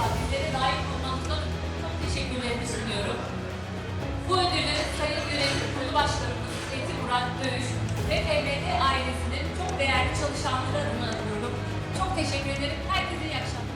konusunda bizlere layık bulmanıza çok teşekkürlerimi sunuyorum. Bu ödülü Sayın Yönetim Kurulu Başkanımız Fethi Murat Dövüş ve TBT ailesinin çok değerli çalışanları adına alıyorum. Çok teşekkür ederim. Herkese iyi akşamlar.